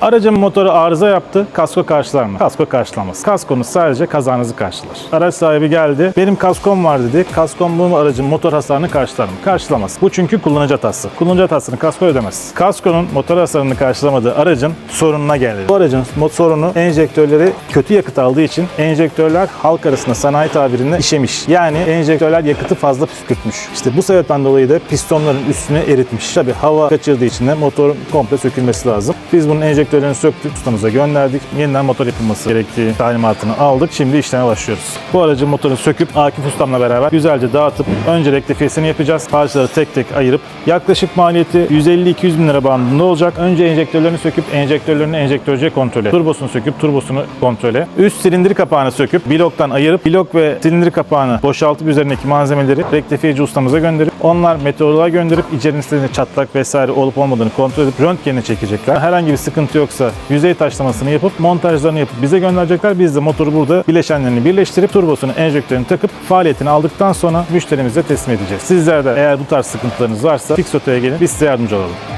Aracın motoru arıza yaptı. Kasko karşılar mı? Kasko karşılamaz. Kaskonuz sadece kazanızı karşılar. Araç sahibi geldi. Benim kaskom var dedi. Kaskom bu aracın motor hasarını karşılar mı? Karşılamaz. Bu çünkü kullanıcı hatası. Kullanıcı hatasını kasko ödemez. Kaskonun motor hasarını karşılamadığı aracın sorununa gelir. Bu aracın sorunu enjektörleri kötü yakıt aldığı için enjektörler halk arasında sanayi tabirinde işemiş. Yani enjektörler yakıtı fazla püskürtmüş. İşte bu sebepten dolayı da pistonların üstüne eritmiş. Tabi hava kaçırdığı için de motorun komple sökülmesi lazım. Biz bunun enjektörlerini söktük, ustamıza gönderdik. Yeniden motor yapılması gerektiği talimatını aldık. Şimdi işleme başlıyoruz. Bu aracın motorunu söküp Akif ustamla beraber güzelce dağıtıp önce rektifiyesini yapacağız. Parçaları tek tek ayırıp yaklaşık maliyeti 150-200 bin lira bandında olacak. Önce enjektörlerini söküp enjektörlerini enjektörcüye kontrole. Turbosunu söküp turbosunu kontrole. Üst silindir kapağını söküp bloktan ayırıp blok ve silindir kapağını boşaltıp üzerindeki malzemeleri rektifiyeci ustamıza gönderip onlar meteoroloğa gönderip içerisinde çatlak vesaire olup olmadığını kontrol edip röntgenini çekecekler. Herhangi bir sıkıntı yoksa yüzey taşlamasını yapıp montajlarını yapıp bize gönderecekler. Biz de motoru burada bileşenlerini birleştirip turbosunu enjektörünü takıp faaliyetini aldıktan sonra müşterimize teslim edeceğiz. Sizler de eğer bu tarz sıkıntılarınız varsa Fixoto'ya gelin biz size yardımcı olalım.